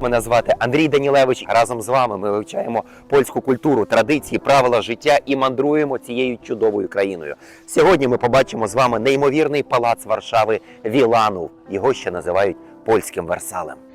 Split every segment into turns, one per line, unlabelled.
Мене звати Андрій Данілевич. Разом з вами ми вивчаємо польську культуру, традиції, правила життя і мандруємо цією чудовою країною. Сьогодні ми побачимо з вами неймовірний палац Варшави Віланов. Його ще називають польським Версалем.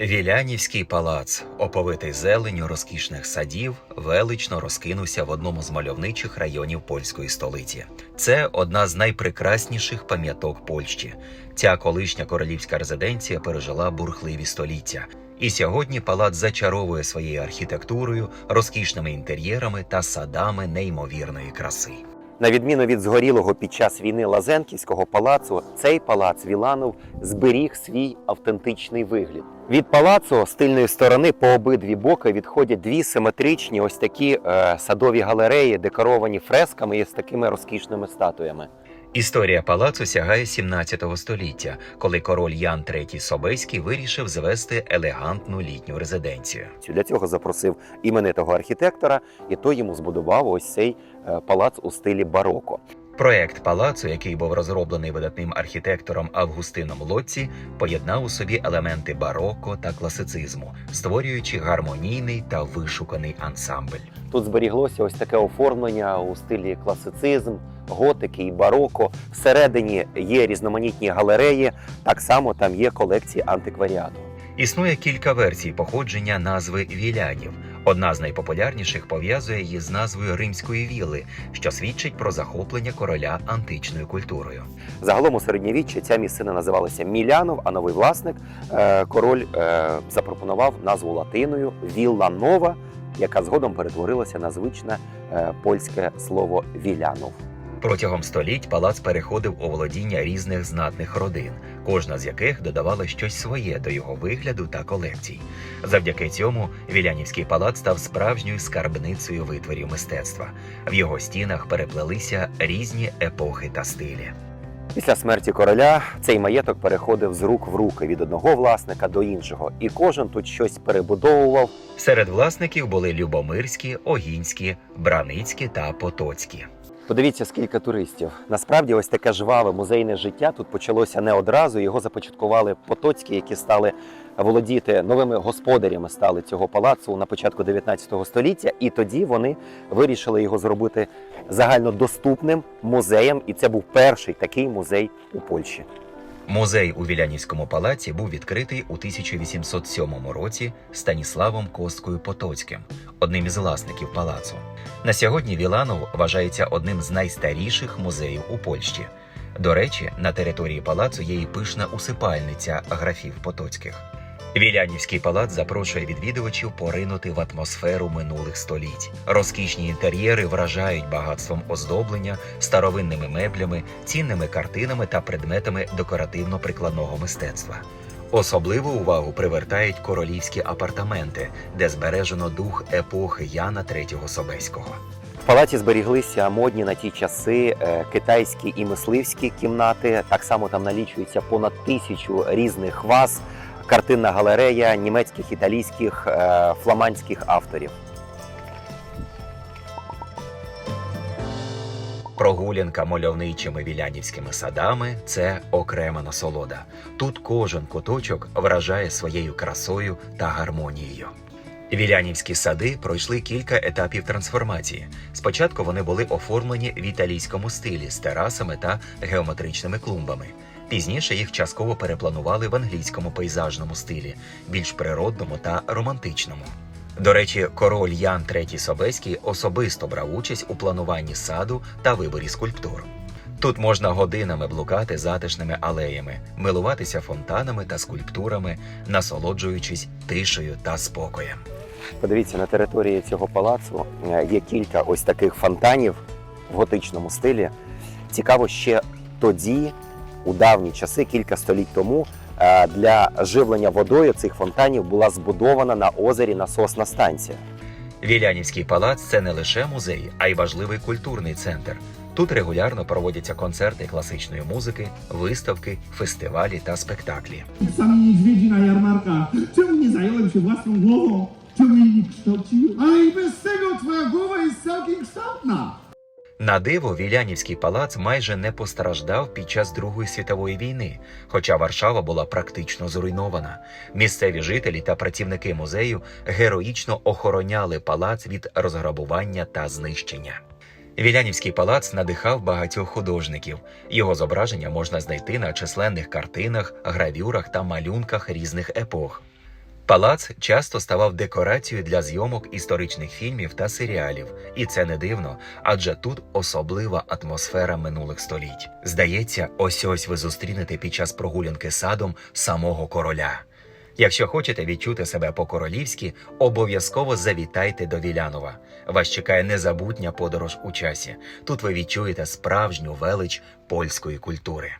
Вілянівський палац, оповитий зеленню розкішних садів, велично розкинувся в одному з мальовничих районів польської столиці. Це одна з найпрекрасніших пам'яток Польщі. Ця колишня королівська резиденція пережила бурхливі століття. І сьогодні палац зачаровує своєю архітектурою, розкішними інтер'єрами та садами неймовірної краси.
На відміну від згорілого під час війни Лазенківського палацу, цей палац Віланов зберіг свій автентичний вигляд. Від палацу з тильної сторони по обидві боки відходять дві симетричні ось такі е, садові галереї, декоровані фресками і з такими розкішними статуями.
Історія палацу сягає 17 століття, коли король Ян III Собеський вирішив звести елегантну літню резиденцію.
Для цього запросив іменитого архітектора, і той йому збудував ось цей е, палац у стилі бароко.
Проект палацу, який був розроблений видатним архітектором Августином Лоці, поєднав у собі елементи бароко та класицизму, створюючи гармонійний та вишуканий ансамбль.
Тут зберіглося ось таке оформлення у стилі класицизм, готики і бароко. Всередині є різноманітні галереї. Так само там є колекції антикваріату.
Існує кілька версій походження назви Вілянів. Одна з найпопулярніших пов'язує її з назвою римської вілли, що свідчить про захоплення короля античною культурою.
Загалом у середньовіччі ця місцина називалася Мілянов, а новий власник е, король е, запропонував назву латиною Вілла Нова, яка згодом перетворилася на звичне е, польське слово Вілянов.
Протягом століть палац переходив у володіння різних знатних родин, кожна з яких додавала щось своє до його вигляду та колекцій. Завдяки цьому Вілянівський палац став справжньою скарбницею витворів мистецтва. В його стінах переплелися різні епохи та стилі.
Після смерті короля цей маєток переходив з рук в руки від одного власника до іншого, і кожен тут щось перебудовував.
Серед власників були Любомирські, Огінські, Браницькі та Потоцькі.
Подивіться, скільки туристів. Насправді, ось таке жваве музейне життя тут почалося не одразу. Його започаткували потоцькі, які стали володіти новими господарями стали цього палацу на початку 19 століття. І тоді вони вирішили його зробити загальнодоступним музеєм. І це був перший такий музей у Польщі.
Музей у Вілянівському палаці був відкритий у 1807 році Станіславом Косткою Потоцьким, одним із власників палацу. На сьогодні Віланов вважається одним з найстаріших музеїв у Польщі. До речі, на території палацу є і пишна усипальниця графів Потоцьких. Вілянівський палац запрошує відвідувачів поринути в атмосферу минулих століть. Розкішні інтер'єри вражають багатством оздоблення, старовинними меблями, цінними картинами та предметами декоративно-прикладного мистецтва. Особливу увагу привертають королівські апартаменти, де збережено дух епохи Яна III Собеського.
В палаці зберіглися модні на ті часи е, китайські і мисливські кімнати. Так само там налічується понад тисячу різних ваз, картинна галерея німецьких, італійських, е, фламандських авторів.
Прогулянка мальовничими вілянівськими садами це окрема насолода. Тут кожен куточок вражає своєю красою та гармонією. Вілянівські сади пройшли кілька етапів трансформації. Спочатку вони були оформлені в італійському стилі з терасами та геометричними клумбами. Пізніше їх частково перепланували в англійському пейзажному стилі, більш природному та романтичному. До речі, король Ян III Собеський особисто брав участь у плануванні саду та виборі скульптур. Тут можна годинами блукати затишними алеями, милуватися фонтанами та скульптурами, насолоджуючись тишею та спокоєм.
Подивіться, на території цього палацу е, є кілька ось таких фонтанів в готичному стилі. Цікаво, ще тоді, у давні часи, кілька століть тому, для живлення водою цих фонтанів була збудована на озері насосна станція.
Вілянівський палац це не лише музей, а й важливий культурний центр. Тут регулярно проводяться концерти класичної музики, виставки, фестивалі та спектаклі.
jarmarkach. Czemu nie zająłem się własną głową? Czemu jej nie kształciłem? Ale i bez tego twoja głowa jest całkiem kształtna.
На диво, Вілянівський палац майже не постраждав під час Другої світової війни, хоча Варшава була практично зруйнована. Місцеві жителі та працівники музею героїчно охороняли палац від розграбування та знищення. Вілянівський палац надихав багатьох художників. Його зображення можна знайти на численних картинах, гравюрах та малюнках різних епох. Палац часто ставав декорацією для зйомок історичних фільмів та серіалів, і це не дивно, адже тут особлива атмосфера минулих століть. Здається, ось ось ви зустрінете під час прогулянки садом самого короля. Якщо хочете відчути себе по-королівськи, обов'язково завітайте до Вілянова. Вас чекає незабутня подорож у часі. Тут ви відчуєте справжню велич польської культури.